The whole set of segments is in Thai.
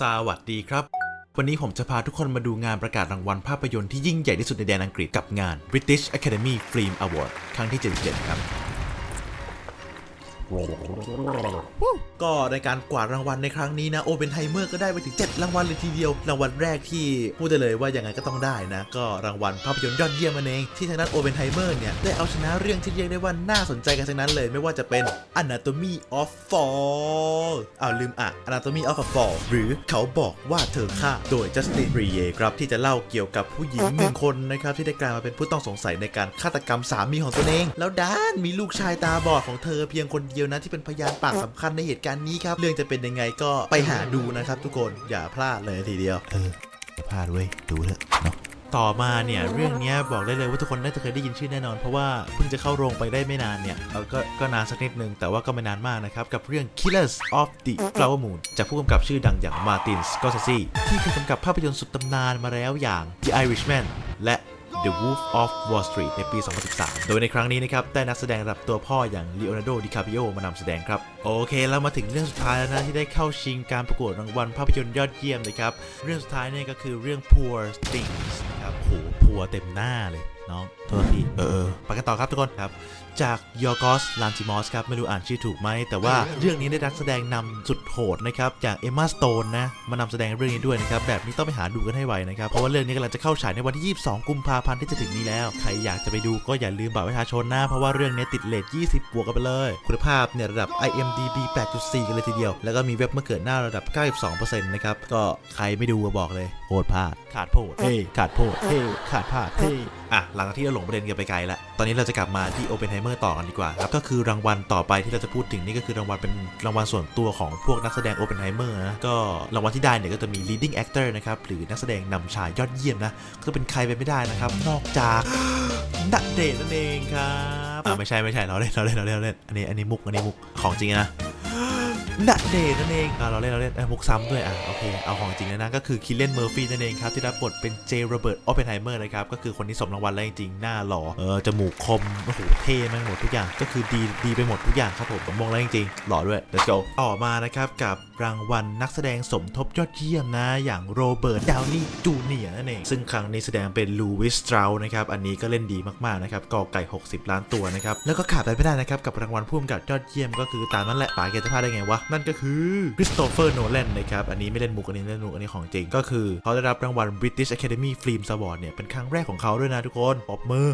สวัสดีครับ วันนี้ผมจะพาทุกคนมาดูงานประกาศรางวัลภาพยนตร์ที่ยิ่งใหญ่ที่สุดในแดนอังกฤษกับงาน British Academy Film Award ครั้งที่ 77 ครับ ก็ในการกวาดรางวัลในครั้งนี้นะโอเปนไฮเมอร์ก็ได้ไปถึง 7 รางวัลเลยทีเดียว รางวัลแรกที่พูดได้เลยว่ายังไงก็ต้องได้นะ ก็รางวัลภาพยนตร์ยอดเยี่ยมมันเอง ที่ทางด้านโอเปนไฮเมอร์เนี่ยได้เอาชนะเรื่องที่เรียกได้ว่าน่าสนใจกันทั้งนั้นเลย ไม่ว่าจะเป็น Anatomy of Fall อ้าวลืมอะ Anatomy of a Fall หรือเขาบอกว่าเธอฆ่าโดย Justin r i e ครับที่จะเล่าเกี่ยวกับผู้หญิงหนึ่งคนนะครับที่ได้กลายมาเป็นผู้ต้องสงสัยในการฆาตกรรมสามีของตัวเอง แล้วด้านมีลูกชายตาบอดของเธอเพียงคนเดียวนะที่เป็นพยานปากสำคัญในเหตุการณ์นี้ครับ เรื่องจะเป็นยังไงก็ไปหาดูนะครับ ทุกคนอย่าพลาดเลยทีเดียว เอออย่าพลาดเว้ยดูเถอะเนาะต่อมาเนี่ยเรื่องเนี้ยบอกได้เลยว่าทุกคนน่าจะเคยได้ยินชื่อแน่นอน เพราะว่าเพิ่งจะเข้าโรงไปได้ไม่นานเนี่ยเออก็ก็นานสักนิดนึงแต่ว่าก็ไม่นานมากนะครับ กับเรื่อง Killers of the Flower Moon จากผู้กำกับชื่อดังอย่างมาร์ตินสกอร์เซซีที่เคยกำกับภาพยนตร์สุดตำนานมาแล้วอย่าง The Irishman และ The Wolf of Wall Street ในปี 2013 โดยในครั้งนี้นะครับได้นักแสดงระดับตัวพ่ออย่างลีโอนาร์โด ดิคาปิโอมานำแสดงครับ โอเคเรามาถึงเรื่องสุดท้ายแล้วนะที่ได้เข้าชิงการประกวดรางวัลภาพยนตร์ยอดเยี่ยมนะครับ เรื่องสุดท้ายเนี่ยก็คือเรื่อง Poor Things นะครับโหพัวเต็มหน้าเลย น้องโทษทีเออเออไปกันต่อครับทุกคนครับ จากยอร์กอสลานติมอสครับไม่รู้อ่านชื่อถูกไหม แต่ว่าเรื่องนี้ได้นักแสดงนำสุดโหดนะครับอย่างเอมมาสโตนนะมานำแสดงเรื่องนี้ด้วยนะครับแบบนี้ต้องไปหาดูกันให้ไวนะครับ เพราะว่าเรื่องนี้กำลังจะเข้าฉายในวันที่ 22 กุมภาพันธ์ที่จะถึงนี้แล้ว ใครอยากจะไปดูก็อย่าลืมบัตรประชาชนนะ เพราะว่าเรื่องนี้ติดเลท20 บวกกันไปเลย คุณภาพเนี่ยระดับ IMDB 8.4 กันเลยทีเดียว แล้วก็มีเว็บเมื่อเกิดหน้าระดับ 92%นะครับก็ใครไม่ดูก็บอกเลยโหดพลาดขาดโพดเฮ้ขาดโพดเฮ้ขาดพลาดเฮ้อะหลังจากที่เราหลงประเด็นกันไปไกลแล้วตอนนี้เราจะกลับมาที่ Oppenheimer ต่อกันดีกว่าครับก็คือรางวัลต่อไปที่เราจะพูดถึงนี่ก็คือรางวัลเป็นรางวัลส่วนตัวของพวกนักแสดง Oppenheimer นะก็รางวัลที่ได้เนี่ยก็จะมี leading actor นะครับหรือนักแสดงนำชายยอดเยี่ยมนะก็เป็นใครไปไม่ได้นะครับนอกจากนักเดทนั่นเองครับอ่าไม่ใช่ไม่ใช่เราเล่นเราเล่นเราเล่นเราเล่นอันนี้อันนี้มุกอันนี้มุกของจริงนะ นักเดนั่นเองอ่าเราเล่นเราเล่นเอ้มุกซ้ำด้วยอะโอเคเอาของจริงแล้วนะก็คือคิลเลนเมอร์ฟี่นั่นเองครับที่รับบทเป็นเจโรเบิร์ตออปเพนไฮเมอร์นะครับก็คือคนที่สมรางวัลแล้วจริงๆหน้าหล่อเออจมูกคมโอ้โหเท่ม่งหมดทุกอย่างก็คือดีดีไปหมดทุกอย่างครับผมผมมองแล้วจริงๆหล่อด้วย let's go ต่อมานะครับกับรางวัลนักแสดงสมทบยอดเยี่ยมนะ อย่างโรเบิร์ตดาวนี่จูเนียนั่นเองซึ่งครั้งนี้แสดงเป็นลูวิสตรานะครับอันนี้ก็เล่นดีมากๆนะครับกอไก่ 60 ล้านตัวนะครับแล้วก็ขาดไปไม่ได้นะครับกับรางวัลผู้กำกับยอดเยี่ยมก็คือตามนั้นแหละป๋าแกจะพลาดได้ไงวะนั่นก็คือคริสโตเฟอร์โนแลนนะครับ อันนี้ไม่เล่นมุกอันนี้เล่นมุกอันนี้ของจริง ก็คือเขาได้รับรางวัล British Academy Film Award เนี่ย เป็นครั้งแรกของเขาด้วยนะทุกคนปรบมือ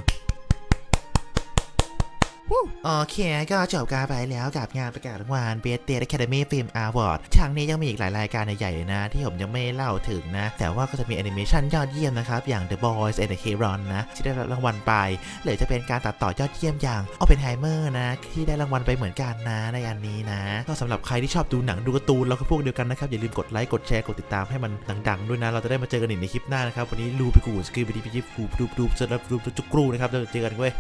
โอเคก็จบการไปแล้วกับงานประกาศรางวัล Best Date Academy Film Award ทางนี้ยังมีอีกหลายรายการใหญ่ๆนะ ที่ผมยังไม่เล่าถึงนะ แต่ว่าก็จะมีแอนิเมชันยอดเยี่ยมนะครับ อย่าง The Boys and the Heron นะ ที่ได้รับรางวัลไป หรือจะเป็นการตัดต่อยอดเยี่ยมอย่าง Oppenheimer นะ ที่ได้รางวัลไปเหมือนกันนะในอันนี้นะ ก็สำหรับใครที่ชอบดูหนังดูการ์ตูนเราก็พวกเดียวกันนะครับ อย่าลืมกดไลค์กดแชร์กดติดตามให้มันดังๆด้วยนะ เราจะได้มาเจอกันอีกในคลิปหน้านะครับวันนี้ลูไปกูสกีไปดีไปยิบกูดูดูจะรับดูจุกรูนะครับเราจะเจอกันเว้ย